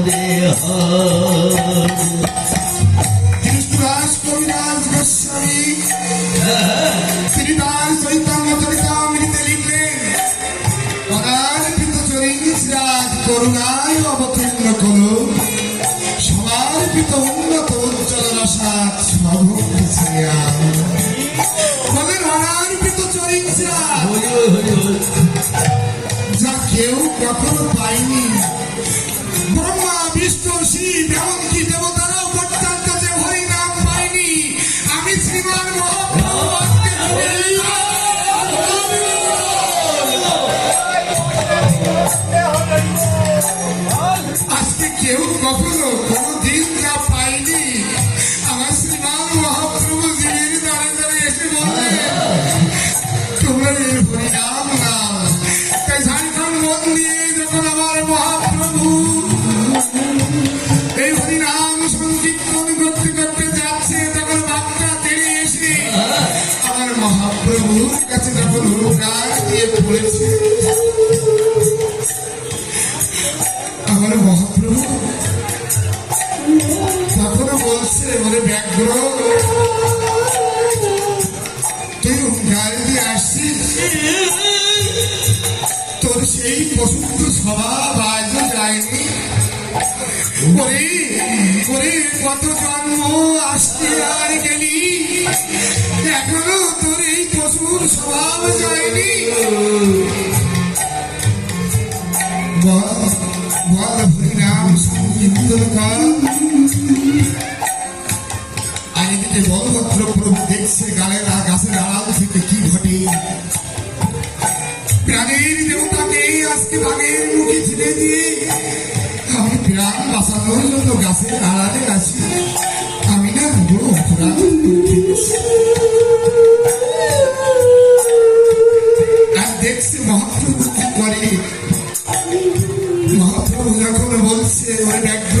হরে কৃষ্ণদাস কবিরাজ গোস্বামী। বলছে বলে ব্যাঘ্র তুই হুঙ্কার দিয়ে আসছিস? তোর সেই পশুত্ব স্বভাব আজও যায়নি ওরে ওরে, কত জন্ম আসতে আর গেলি? এখনও তোর এই পশুর স্বভাব যায়নি? বল বল হরিনাম এদিকে বলভদ্র প্রভু দেখছে গালের গাছের আড়াল থেকে কি ঘটে? প্রাণের দেবতাকে আজকে বাঘের মুখে ছেড়ে দিয়ে আমি প্রাণ বাঁচানোর জন্য গাছের আড়ালে আছি। আমি না বড় অপরাধ আর দেখছি মহাপ্রভু কি করে মহাপ্রভু যখন বলছে, ওরে ব্যাঘ্র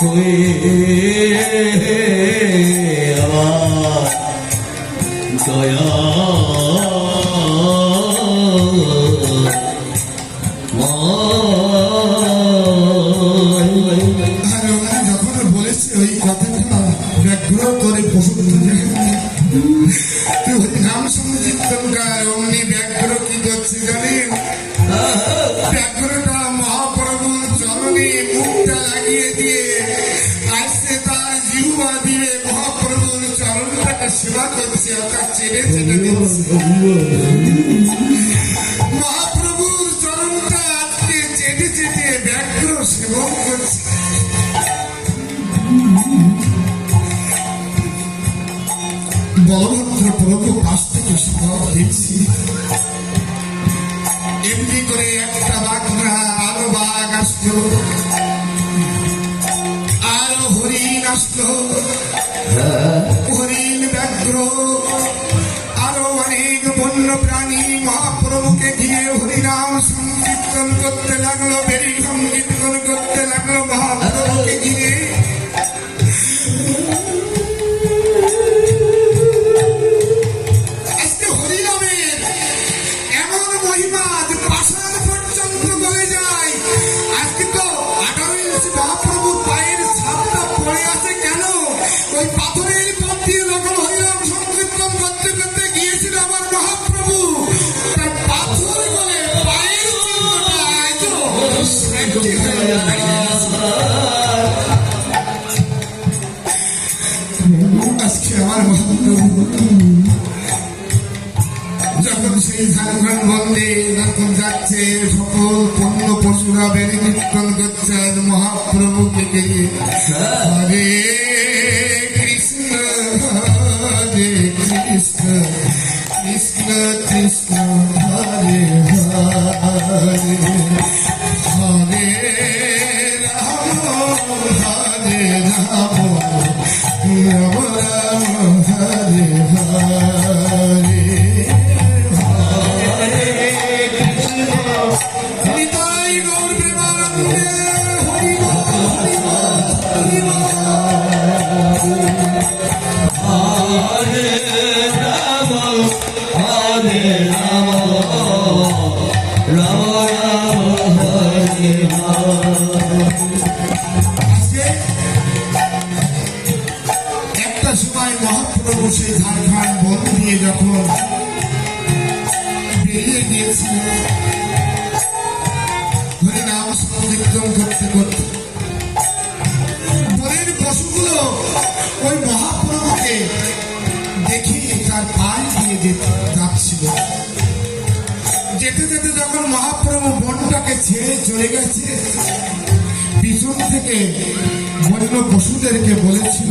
হয়ে মহাপ্রভুর চরণটা আজকে চেটে চেটে ব্যাঘ্র সেবন করছে। বলভদ্র প্রভু পাশ থেকে সব দেখছি। এমনি করে একটা বাঘরা আরও বাঘ আসলো। আরও হরিণ আসলো। হরিণ ব্যাঘ্র। মহাপ্রভুকে ঘিরে হরিনাম সংকীর্তন করতে লাগল বেরি সংকীর্তন করতে লাগল মহাপ্রভুকে যখন সেই ঝাড়খণ্ড বন্দে যখন যাচ্ছে, সকল পণ্য পশুরা বেড়ে কীর্তন করছেন মহাপ্রভুকে গিয়ে হরে কৃষ্ণ হরে কৃষ্ণ কৃষ্ণ কৃষ্ণ, হরে হরে। বল, যেতে যেতে যখন মহাপ্রভু বনটাকে ছেড়ে চলে গেছে, পিছন থেকে বন্য পশুদেরকে বলেছিল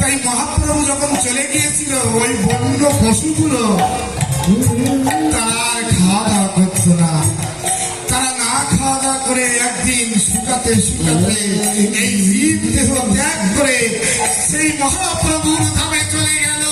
তাই মহাপ্রভু যখন চলে গিয়েছিল, ওই বন্য পশুগুলো তারা শুকাতে এই জীব দেহ ত্যাগ করে সেই মহাপ্রভুর ধামে চলে গেল।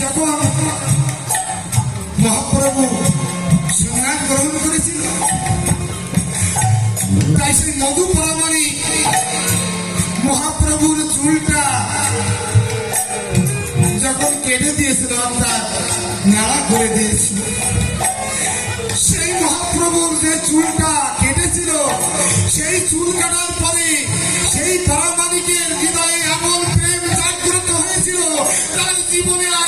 যখন মহাপ্রভু সংজ্ঞান গ্রহণ করেছিল। তাই সেই মধু পরামানি মহাপ্রভুর চুলটা যখন কেটে দিয়েছিল অর্থাৎ নাড়া করে দিয়েছিল সেই মহাপ্রভুর যে চুলটা কেটেছিল, সেই চুল কাটার পরে সেই পরামানিকের হৃদয়ে এমন প্রেম জাগ্রত হয়েছিল। তার জীবনে আর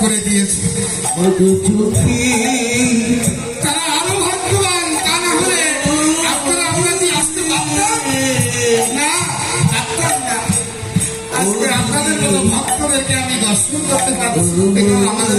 করে দিয়েছে। তারা আরও ভাগ্যবান তা না হলে আপনারা আমরা কি আসতে পারতাম না আজকে আপনাদের মতো ভক্তদেরকে আমি দর্শন করতে পারছি আমাদের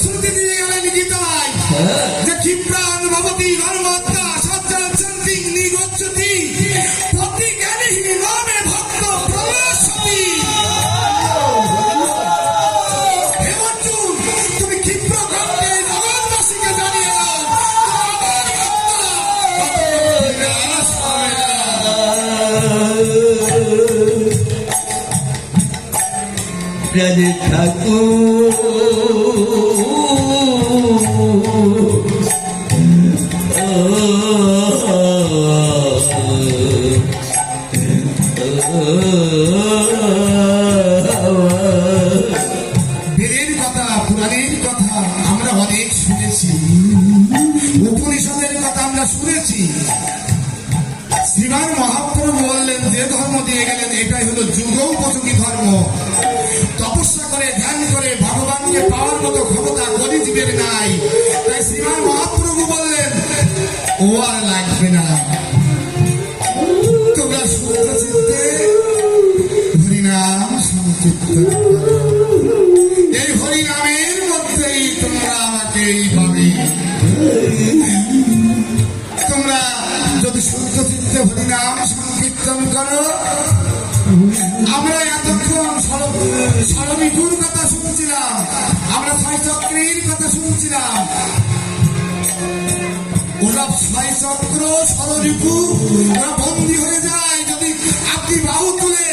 প্রতিশ্রুতি দিয়ে গেলেন গীতায়। যে ক্ষিপ্রাণ ভবতি ধর্মত্তা সজ্জনতি নিগচ্ছতি প্রতিজ্ঞানহীন নামে ভক্ত প্রবেশতি হে অর্জুন 嗯嗯 আমাকেই তোমরা যদি শুদ্ধ চিত্তে হরিনাম সংকীর্তন করো, আমরা এতক্ষণ সরমিকুর কথা শুনছিলাম, আমরা ছয় চক্রের কথা শুনছিলাম। ওরা ছয় চক্র ওরা বন্দী হয়ে যায় যদি আপনি বাহু তুলে।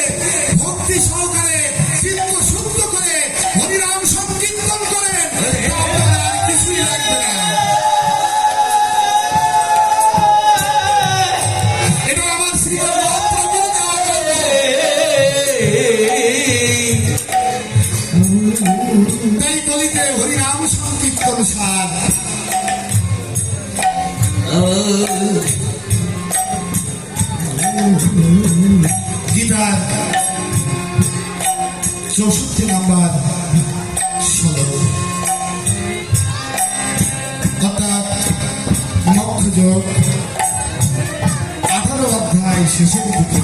আঠারো অধ্যায় শেষের দিকে।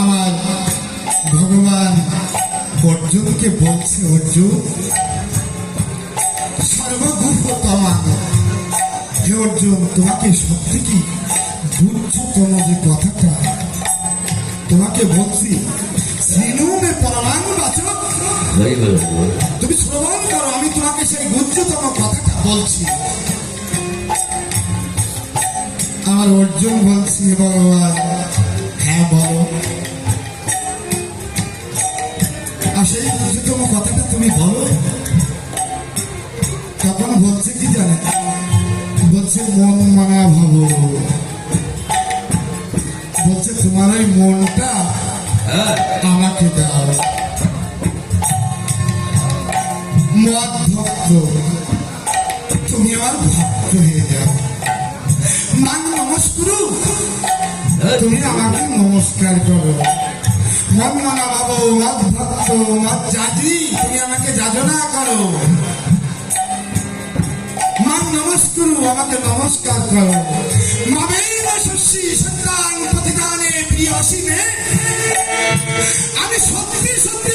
আমার ভগবান অর্জুনকে বলছে, অর্জুন সর্বগুপ্তমান হে অর্জুন, তোমাকে সত্যি কি বুঝতম যে কথাটা? তোমাকে বলছি শ্রীনুমে পরমাং বাচক তুমি শ্রবণ করো আমি তোমাকে সেই গুজ্জতম কথাটা বলছি। আমার অর্জুন বলছি ভগবান। হ্যাঁ বলো। আর সেই গুজ্জতম কথাটা তুমি বলো। তখন বলছে কি জানে? বলছে মন মানা ভাবো। বলছে তোমার ওই মনটা আমাকে দাও। মদ ভক্ত, তুমি আমার ভক্ত হয়ে যাও। মান নমস্কুরু। তুমি আমাকে নমস্কার করো। মন মানা বাবু, মদ ভক্ত, মদ জাজি তুমি আমাকে যাজনা করো। মা নমস্কুরু, আমাকে নমস্কার করো। মামেই শস্যি সন্তান প্রতিদানে প্রিয় অসীমে। আমি সত্যি সত্যি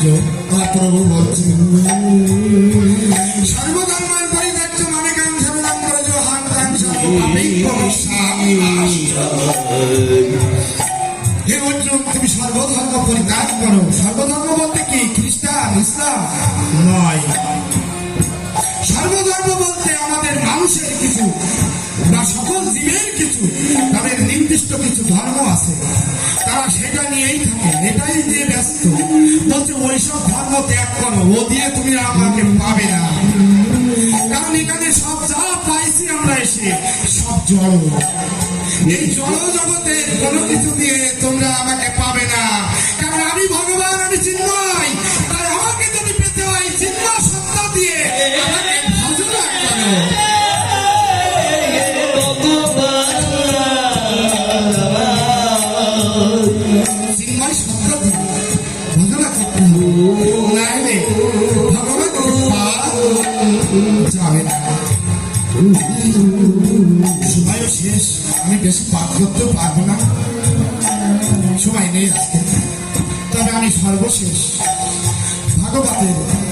পরিত্যাজ্য প্রভু বলছেন সর্বধর্মান পরিত্যাজ্য মানে গান সর্বদান করে হান গান হে অর্জুন তুমি সর্বধর্ম পরিত্যাগ করো। সর্বধর্ম বলতে কি? খ্রিস্টান, ইসলাম? নয়। সর্বধর্ম বলতে আমাদের মানুষের কিছু বা সকল জীবের কিছু। তাদের নির্দিষ্ট কিছু ধর্ম আছে। তারা সেটা নিয়েই থাকে, এটাই দিয়ে ব্যস্ত। বলছে ওইসব ধর্ম ত্যাগ করো, ও দিয়ে তুমি আমাকে পাবে না। কারণ এখানে সব যা পাইছি আমরা এসে, সব জড়। এই জড় জগতে কোনো কিছু দিয়ে সত্তা দিয়ে ভজনা শেষ। আমি বেশি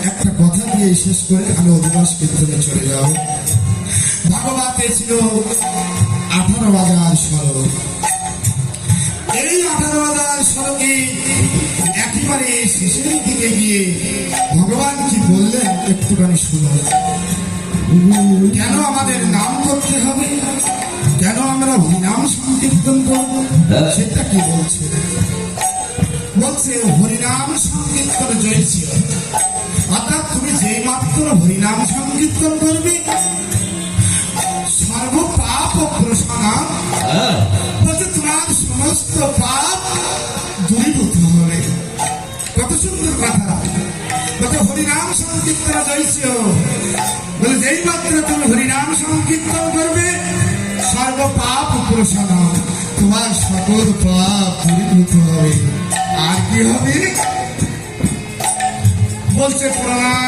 একটা কথা দিয়ে শেষ করে আমি অধিবাস কীর্তনে চলে যাব। ভাগবতে ছিল আঠারো আঠারো বাজার সড়কে একেবারে শেষের দিকে গিয়ে ভগবান কি বললেন একটুখানি শুনুন। কেন আমাদের নাম করতে হবে? কেন আমরা হরিনাম সংকীর্তন করব সেটা কি বলছে? বলছে, হরিনাম সংকীর্তন জয়ছি অর্থাৎ তুমি যে মাত্র হরিনাম সংকীর্তন করবে বলছে তোমার সমস্ত পাপ দূরীভূত হবে কত সুন্দর কথা বলছে হরিনাম সংকীর্তন জয়ছি বলে যেই মাত্র তুমি হরিনাম সংকীর্তন করবে সর্ব পাপ প্রসাদ তোমার সকল পাপ দূরীভূত হবে আর কি হবে বলছে প্রণাম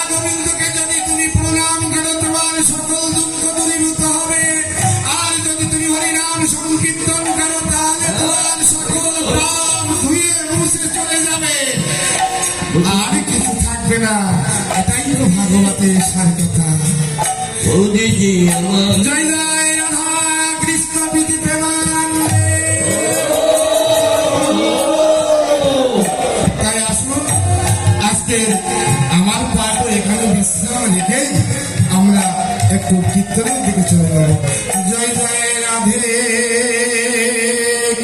না এটাই তো ভাগবতের সার কথা আমার জয় জয় রাধা কৃষ্ণ বিধি তাই আসুন আমার পাঠও এখানে বিশ্রাম রেখে আমরা একটু কীর্তনের দিকে চলে যাব। জয় জয় রাধে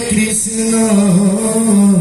কৃষ্ণ।